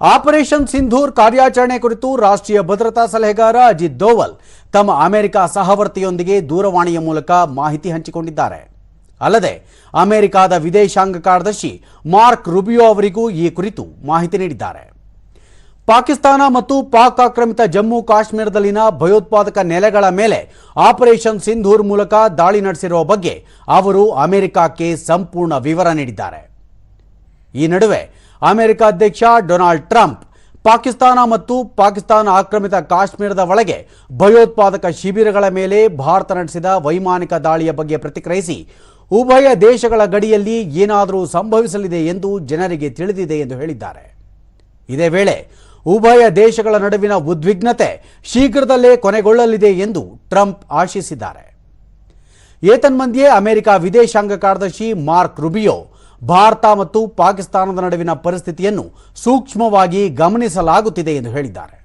Operation Sindoor ಕಾರ್ಯಾಚರಣೆ ಕುರಿತು ರಾಷ್ಟ್ರೀಯ ಭದ್ರತಾ ಸಲಹೆಗಾರ ಅಜಿತ್ ದೋವಲ್ ತಮ್ಮ ಅಮೆರಿಕ ಸಹವರ್ತಿಯೊಂದಿಗೆ ದೂರವಾಣಿಯ ಮೂಲಕ ಮಾಹಿತಿ ಹಂಚಿಕೊಂಡಿದ್ದಾರೆ. ಅಲ್ಲದೆ, ಅಮೆರಿಕದ ವಿದೇಶಾಂಗ ಕಾರ್ಯದರ್ಶಿ ಮಾರ್ಕ್ ರುಬಿಯೋ ಅವರಿಗೂ ಈ ಕುರಿತು ಮಾಹಿತಿ ನೀಡಿದ್ದಾರೆ. ಪಾಕಿಸ್ತಾನ ಮತ್ತು ಪಾಕ್ ಆಕ್ರಮಿತ ಜಮ್ಮು ಕಾಶ್ಮೀರದಲ್ಲಿನ ಭಯೋತ್ಪಾದಕ ನೆಲೆಗಳ ಮೇಲೆ ಆಪರೇಷನ್ ಸಿಂಧೂರ್ ಮೂಲಕ ದಾಳಿ ನಡೆಸಿರುವ ಬಗ್ಗೆ ಅವರು ಅಮೆರಿಕಕ್ಕೆ ಸಂಪೂರ್ಣ ವಿವರ ನೀಡಿದ್ದಾರೆ. ಈ ನಡುವೆ ಅಮೆರಿಕ ಅಧ್ಯಕ್ಷ ಡೊನಾಲ್ಡ್ ಟ್ರಂಪ್, ಪಾಕಿಸ್ತಾನ ಮತ್ತು ಪಾಕಿಸ್ತಾನ ಆಕ್ರಮಿತ ಕಾಶ್ಮೀರದ ಒಳಗೆ ಭಯೋತ್ಪಾದಕ ಶಿಬಿರಗಳ ಮೇಲೆ ಭಾರತ ನಡೆಸಿದ ವೈಮಾನಿಕ ದಾಳಿಯ ಬಗ್ಗೆ ಪ್ರತಿಕ್ರಿಯಿಸಿ, ಉಭಯ ದೇಶಗಳ ಗಡಿಯಲ್ಲಿ ಏನಾದರೂ ಸಂಭವಿಸಲಿದೆ ಎಂದು ಜನರಿಗೆ ತಿಳಿದಿದೆ ಎಂದು ಹೇಳಿದ್ದಾರೆ. ಇದೇ ವೇಳೆ, ಉಭಯ ದೇಶಗಳ ನಡುವಿನ ಉದ್ವಿಗ್ನತೆ ಶೀಘ್ರದಲ್ಲೇ ಕೊನೆಗೊಳ್ಳಲಿದೆ ಎಂದು ಟ್ರಂಪ್ ಆಶಿಸಿದ್ದಾರೆ. ಏತನ್ಮಧ್ಯೆ ಅಮೆರಿಕ ವಿದೇಶಾಂಗ ಕಾರ್ಯದರ್ಶಿ ಮಾರ್ಕ್ ರುಬಿಯೋ ಭಾರತ ಮತ್ತು ಪಾಕಿಸ್ತಾನದ ನಡುವಿನ ಪರಿಸ್ಥಿತಿಯನ್ನು ಸೂಕ್ಷ್ಮವಾಗಿ ಗಮನಿಸಲಾಗುತ್ತಿದೆ ಎಂದು ಹೇಳಿದ್ದಾರೆ.